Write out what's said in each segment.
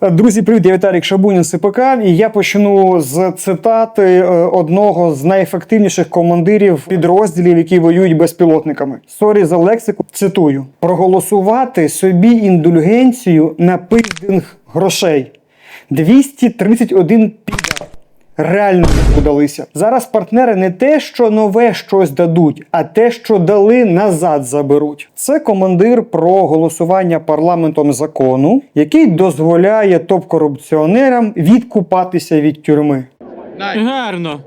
Друзі, привіт, я Віталік Шабунін СПК, і я почну з цитати е, одного з найефективніших командирів підрозділів, які воюють безпілотниками. Сорі за лексику. Цитую: проголосувати собі індульгенцію на пиздинг грошей. 231 підар. Реально не удалися. Зараз партнери не те, що нове щось дадуть, а те, що дали, назад заберуть. Це командир про голосування парламентом закону, який дозволяє топ-корупціонерам відкупатися від тюрми. Гарно.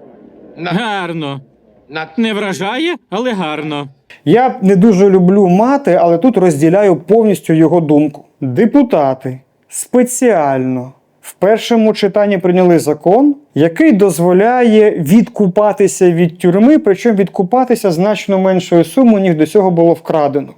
Гарно. на- Не вражає, але гарно. Я не дуже люблю мати, але тут розділяю повністю його думку. Депутати спеціально в першому читанні прийняли закон, який дозволяє відкупатися від тюрми, причому відкупатися значно меншою сумою, ніж до цього було вкрадено.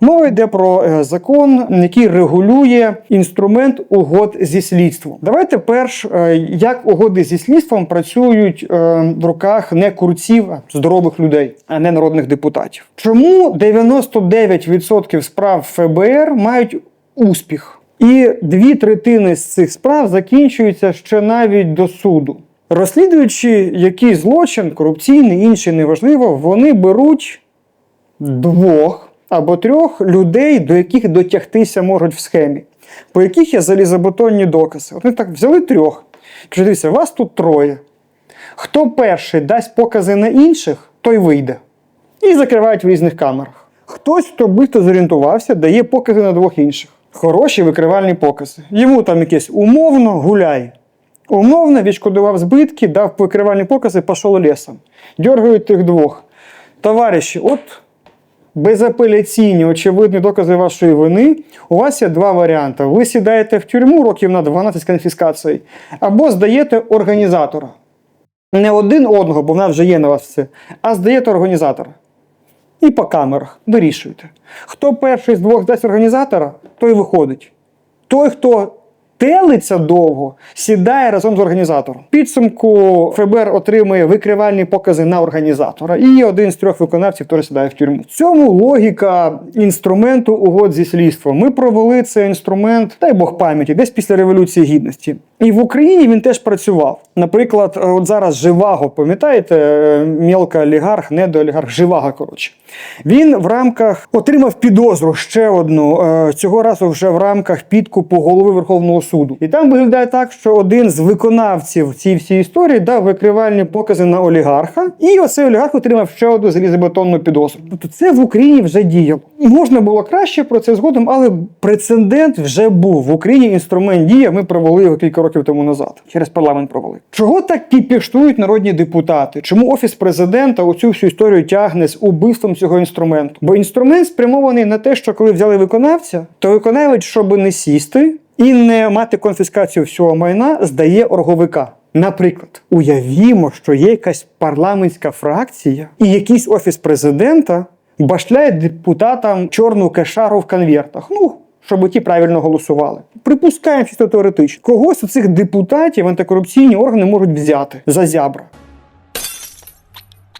Мова йде про е, закон, який регулює інструмент угод зі слідством. Давайте перш, е, як угоди зі слідством працюють е, в руках не курців, а здорових людей, а не народних депутатів. Чому 99% справ ФБР мають успіх? І дві третини з цих справ закінчуються ще навіть до суду. Розслідуючи який злочин, корупційний, інший неважливо, вони беруть двох або трьох людей, до яких дотягтися можуть в схемі, по яких є залізобетонні докази. Вони так взяли трьох. Кажуть, дивіться, вас тут троє. Хто перший дасть покази на інших, той вийде. І закривають в різних камерах. Хтось, хто бисто зорієнтувався, дає покази на двох інших. Хороші викривальні покази. Йому там якесь умовно гуляй. Умовно відшкодував збитки, дав викривальні покази, пішов лісом. Дергають тих двох. Товариші, от безапеляційні, очевидні докази вашої вини. У вас є два варіанти. Ви сідаєте в тюрму років на 12 з конфіскацією, або здаєте організатора. Не один одного, бо в нас вже є на вас все, а здаєте організатора. І по камерах вирішуйте. Хто перший з двох дасть організатора, той виходить. Той, хто телиться довго, сідає разом з організатором. Підсумку ФБР отримує викривальні покази на організатора, і один з трьох виконавців теж сідає в тюрму. В цьому логіка інструменту угод зі слідством. Ми провели цей інструмент, дай Бог пам'яті, десь після Революції Гідності. І в Україні він теж працював. Наприклад, е, от зараз Живаго, пам'ятаєте, е, мілка олігарх, недоолігарх, Живаго, коротше. Він в рамках отримав підозру ще одну, е, цього разу вже в рамках підкупу голови Верховного суду. І там виглядає так, що один з виконавців цієї всієї історії дав викривальні покази на олігарха, і оцей олігарх отримав ще одну залізобетонну підозру. Тобто це в Україні вже діяло. Можна було краще про це згодом, але прецедент вже був. В Україні інструмент діяв. Ми провели його кілька років тому назад. Через парламент провели. Чого так кіпіштують народні депутати? Чому офіс президента оцю всю історію тягне з убивством цього інструменту? Бо інструмент спрямований на те, що коли взяли виконавця, то виконавець, щоб не сісти і не мати конфіскацію всього майна, здає орговика. Наприклад, уявімо, що є якась парламентська фракція і якийсь офіс президента башляє депутатам чорну кешару в конвертах. Ну, щоб ті правильно голосували. Припускаємо чисто теоретично. Когось у цих депутатів антикорупційні органи можуть взяти за зябра.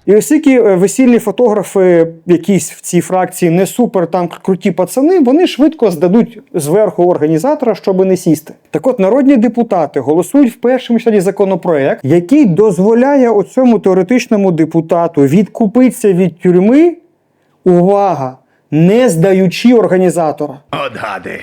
І оскільки е, весільні фотографи, якісь в цій фракції не супер там круті пацани, вони швидко здадуть зверху організатора, щоб не сісти. Так от народні депутати голосують в першому читанні законопроект, який дозволяє оцьому теоретичному депутату відкупитися від тюрми. Увага! Не здаючи організатора. От гади.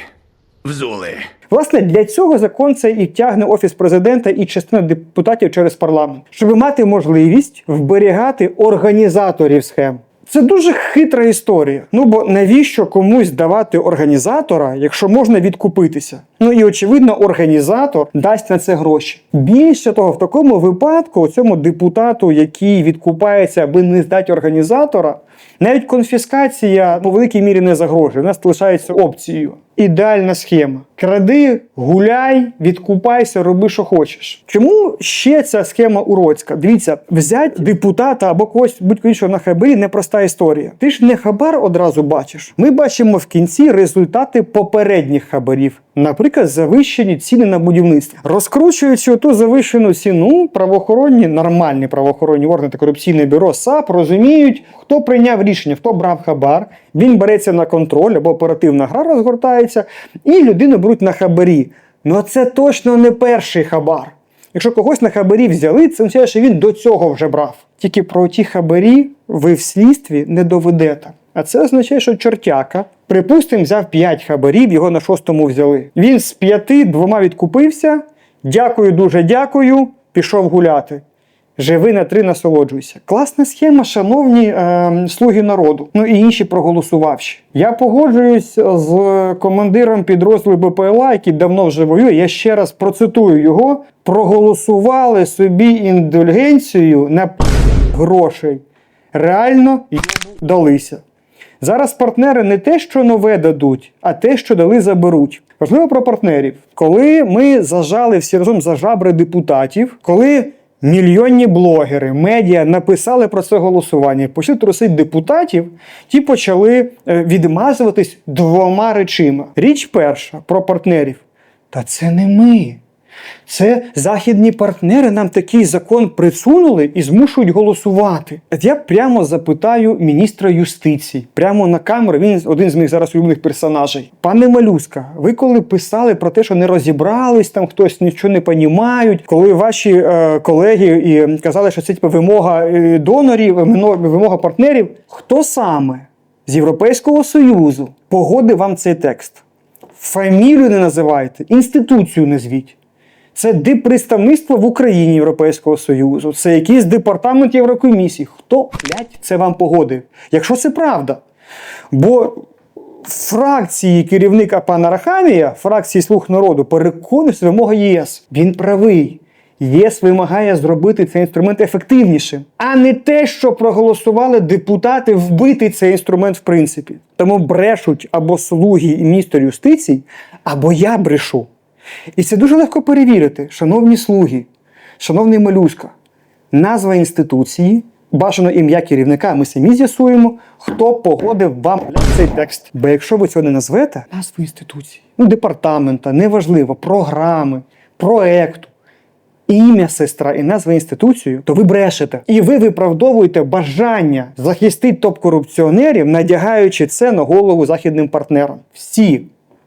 Взули. Власне, для цього закон це і тягне офіс президента і частина депутатів через парламент, щоб мати можливість вберігати організаторів схем. Це дуже хитра історія. Ну бо навіщо комусь давати організатора, якщо можна відкупитися? Ну і очевидно, організатор дасть на це гроші. Більше того, в такому випадку цьому депутату, який відкупається, аби не здати організатора, навіть конфіскація по великій мірі не загрожує. У нас лишається опцією. Ідеальна схема. Кради, гуляй, відкупайся, роби, що хочеш. Чому ще ця схема уродська? Дивіться, взяти депутата або когось будь-кого іншого на хабарі непроста історія. Ти ж не хабар одразу бачиш. Ми бачимо в кінці результати попередніх хабарів. Наприклад, завищені ціни на будівництво. Розкручуючи ту завищену ціну, правоохоронні, нормальні правоохоронні органи та корупційне бюро САП розуміють, хто прийняв рішення, хто брав хабар. Він береться на контроль або оперативна гра розгортається, і людину беруть на хабарі. Ну це точно не перший хабар. Якщо когось на хабарі взяли, це означає, що він до цього вже брав. Тільки про ті хабарі ви в слідстві не доведете. А це означає, що чортяка, припустимо, взяв 5 хабарів, його на шостому взяли. Він з п'яти двома відкупився. Дякую, дуже дякую. Пішов гуляти. Живи на три, насолоджуйся. Класна схема, шановні е, слуги народу. Ну і інші проголосувавші. Я погоджуюсь з командиром підрозділу БПЛА, який давно вже воює. Я ще раз процитую його: проголосували собі індульгенцію на грошей. Реально далися. Зараз партнери не те, що нове дадуть, а те, що дали, заберуть. Важливо про партнерів. Коли ми зажали всі разом за жабри депутатів, коли мільйонні блогери, медіа написали про це голосування, почали трусити депутатів, ті почали е, відмазуватись двома речима. Річ перша про партнерів. Та це не ми. Це західні партнери нам такий закон присунули і змушують голосувати. Я прямо запитаю міністра юстиції, прямо на камеру. Він один з моїх зараз улюблених персонажей. Пане Малюска, ви коли писали про те, що не розібрались, там хтось нічого не понімають, коли ваші е, колеги і казали, що це типу, вимога е, донорів, вимога партнерів, хто саме з Європейського Союзу погодив вам цей текст? Фамілію не називайте, інституцію назвіть. Це диппредставництво в Україні Європейського Союзу, це якийсь департамент Єврокомісії. Хто, блядь, це вам погодив? Якщо це правда. Бо фракції керівника пана Рахамія, фракції Слуг народу, переконується вимога ЄС. Він правий. ЄС вимагає зробити цей інструмент ефективнішим, а не те, що проголосували депутати вбити цей інструмент в принципі. Тому брешуть або слуги і міністр юстиції, або я брешу. І це дуже легко перевірити, шановні слуги, шановний малюска, назва інституції, бажано ім'я керівника, ми самі з'ясуємо, хто погодив вам цей текст. Бо якщо ви цього не назвете, назву інституції, ну, департамента, неважливо, програми, проекту, ім'я сестра і назва інституцію, то ви брешете. І ви виправдовуєте бажання захистити топ-корупціонерів, надягаючи це на голову західним партнерам. Всі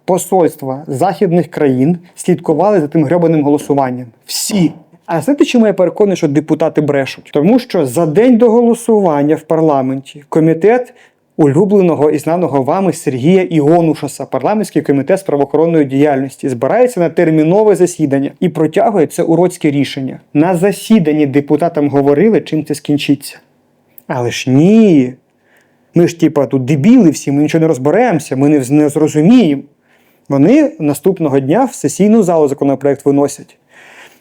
посольства західних країн слідкували за тим гребаним голосуванням. Всі. А знаєте, чому я переконаний, що депутати брешуть? Тому що за день до голосування в парламенті комітет улюбленого і знаного вами Сергія Іонушаса, парламентський комітет з правоохоронної діяльності, збирається на термінове засідання і протягує це уродське рішення. На засіданні депутатам говорили, чим це скінчиться. Але ж ні. Ми ж, типа, тут дебіли всі, ми нічого не розберемося, ми не зрозуміємо. Вони наступного дня в сесійну залу законопроект виносять.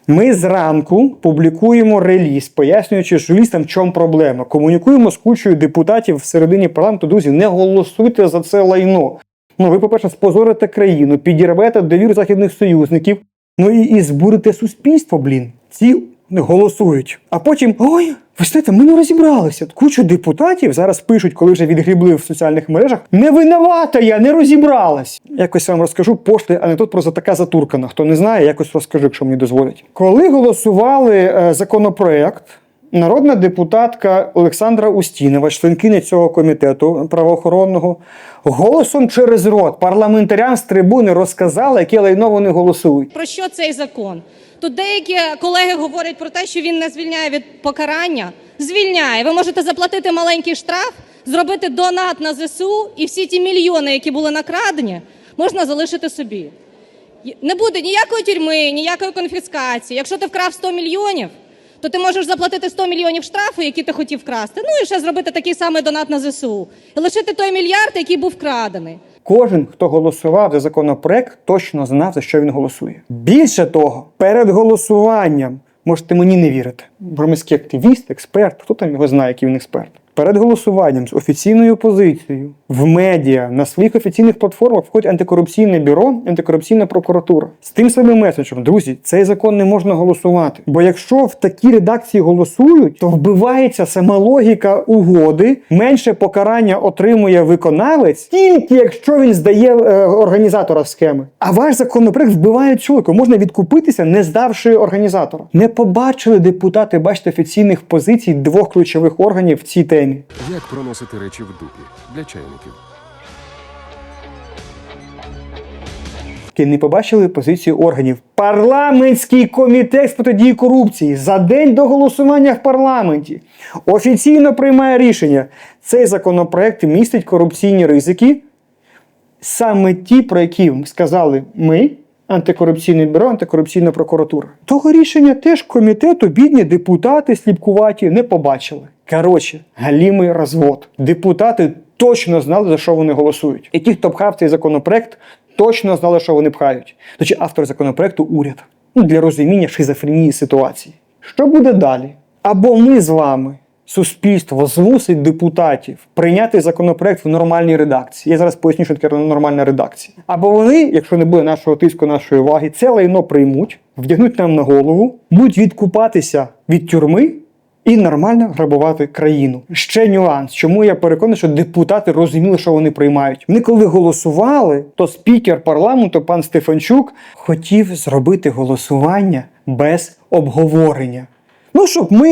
Ми зранку публікуємо реліз, пояснюючи журналістам, в чому проблема. Комунікуємо з кучою депутатів всередині парламенту. Друзі, не голосуйте за це лайно. Ну, ви, по-перше, спозорите країну, підірвете довіру західних союзників, ну і, і збурите суспільство, блін. Ці не голосують. А потім, ой, ви знаєте, ми не розібралися. Куча депутатів зараз пишуть, коли вже відгрібли в соціальних мережах. Не винувата я, не розібралась. Якось вам розкажу пошлий анекдот про така затуркана. Хто не знає, якось розкажу, якщо мені дозволять. Коли голосували е, законопроект. Народна депутатка Олександра Устінова, членкиня цього комітету правоохоронного, голосом через рот парламентарям з трибуни розказала, яке лайно вони голосують. Про що цей закон? Тут деякі колеги говорять про те, що він не звільняє від покарання. Звільняє. Ви можете заплатити маленький штраф, зробити донат на ЗСУ, і всі ті мільйони, які були накрадені, можна залишити собі. Не буде ніякої тюрми, ніякої конфіскації. Якщо ти вкрав 100 мільйонів, то ти можеш заплатити 100 мільйонів штрафу, які ти хотів вкрасти. Ну і ще зробити такий самий донат на ЗСУ. І лишити той мільярд, який був вкрадений. Кожен, хто голосував за законопроект, точно знав, за що він голосує. Більше того, перед голосуванням можете мені не вірити. Громадський активіст, експерт, хто там його знає, який він експерт. Перед голосуванням з офіційною позицією в медіа на своїх офіційних платформах входить антикорупційне бюро, антикорупційна прокуратура. З тим самим меседжем, друзі, цей закон не можна голосувати. Бо якщо в такій редакції голосують, то вбивається сама логіка угоди. Менше покарання отримує виконавець, тільки якщо він здає е, організатора схеми. А ваш законопроект вбиває цю логіку. Можна відкупитися, не здавши організатора. Не побачили депутати, бачите, офіційних позицій двох ключових органів в цій темі. Як проносити речі в дупі для чайників? таки не побачили позицію органів. Парламентський комітет з протидії корупції за день до голосування в парламенті офіційно приймає рішення. Цей законопроект містить корупційні ризики, саме ті, про які сказали ми, антикорупційне бюро, антикорупційна прокуратура. Того рішення теж комітету бідні депутати сліпкуваті не побачили. Коротше, галімий розвод. Депутати точно знали, за що вони голосують. І ті, хто пхав цей законопроект, точно знали, що вони пхають. Точі автор законопроекту уряд. Ну, для розуміння шизофренії ситуації. Що буде далі? Або ми з вами, суспільство, змусить депутатів прийняти законопроект в нормальній редакції. Я зараз поясню, що таке нормальна редакція. Або вони, якщо не буде нашого тиску, нашої уваги, це лайно приймуть, вдягнуть нам на голову, будуть відкупатися від тюрми. І нормально грабувати країну. Ще нюанс, чому я переконаний, що депутати розуміли, що вони приймають. Вони коли голосували, то спікер парламенту, пан Стефанчук, хотів зробити голосування без обговорення. Ну, щоб ми,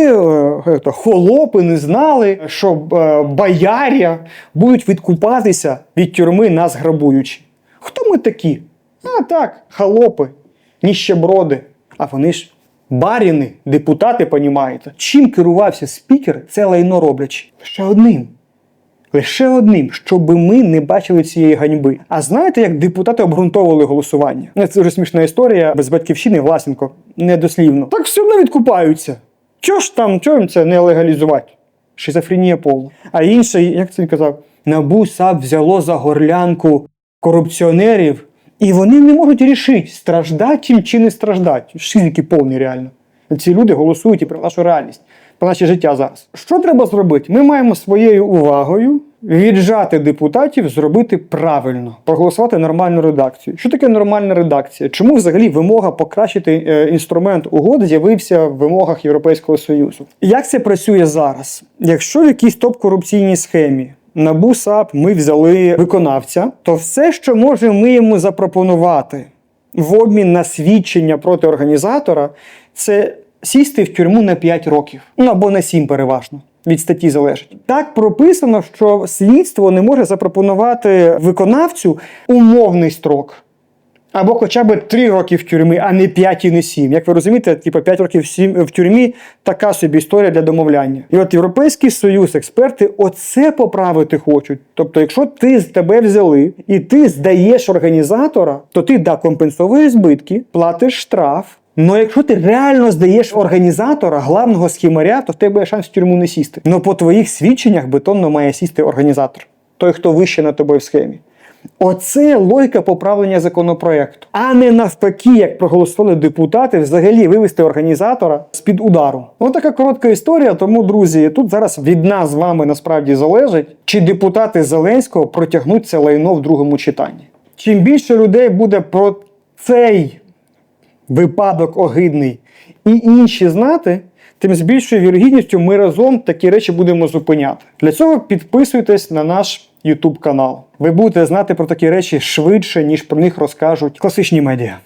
е, холопи, не знали, що е, бояря будуть відкупатися від тюрми нас грабуючи. Хто ми такі? А так, холопи, ніщеброди. А вони ж баріни, депутати, понімаєте. Чим керувався спікер, це лайно роблячи? Лише одним. Лише одним, щоб ми не бачили цієї ганьби. А знаєте, як депутати обґрунтовували голосування? Ну, Це вже смішна історія без батьківщини Власенко. Недослівно. Так все одно відкупаються. Чого ж там, чого їм це не легалізувати? Шизофренія повна. А інший, як це він казав, набу САП взяло за горлянку корупціонерів, і вони не можуть рішити, страждати їм чи не страждати. Шизики повні реально. Ці люди голосують і про нашу реальність, про наше життя зараз. Що треба зробити? Ми маємо своєю увагою віджати депутатів, зробити правильно, проголосувати нормальну редакцію. Що таке нормальна редакція? Чому взагалі вимога покращити е, інструмент угод з'явився в вимогах Європейського Союзу? Як це працює зараз? Якщо в якійсь топ-корупційній схемі НАБУ САП ми взяли виконавця, то все, що можемо ми йому запропонувати в обмін на свідчення проти організатора, це сісти в тюрму на 5 років, ну або на 7 переважно. Від статті залежить. Так прописано, що слідство не може запропонувати виконавцю умовний строк. Або хоча б 3 роки в тюрмі, а не 5 і не 7. Як ви розумієте, типу 5 років в тюрмі така собі історія для домовляння. І от Європейський Союз, експерти, оце поправити хочуть. Тобто, якщо ти з тебе взяли і ти здаєш організатора, то ти да компенсовуєш збитки, платиш штраф. Ну якщо ти реально здаєш організатора, главного схемаря, то в тебе є шанс в тюрму не сісти. Ну по твоїх свідченнях бетонно має сісти організатор, той, хто вище на тобою в схемі. Оце логіка поправлення законопроекту, а не навпаки, як проголосували депутати, взагалі вивести організатора з-під удару. Ось така коротка історія. Тому, друзі, тут зараз від нас з вами насправді залежить, чи депутати Зеленського протягнуть це лайно в другому читанні. Чим більше людей буде про цей випадок огидний і інші знати, тим з більшою вірогідністю ми разом такі речі будемо зупиняти. Для цього підписуйтесь на наш YouTube канал. Ви будете знати про такі речі швидше, ніж про них розкажуть класичні медіа.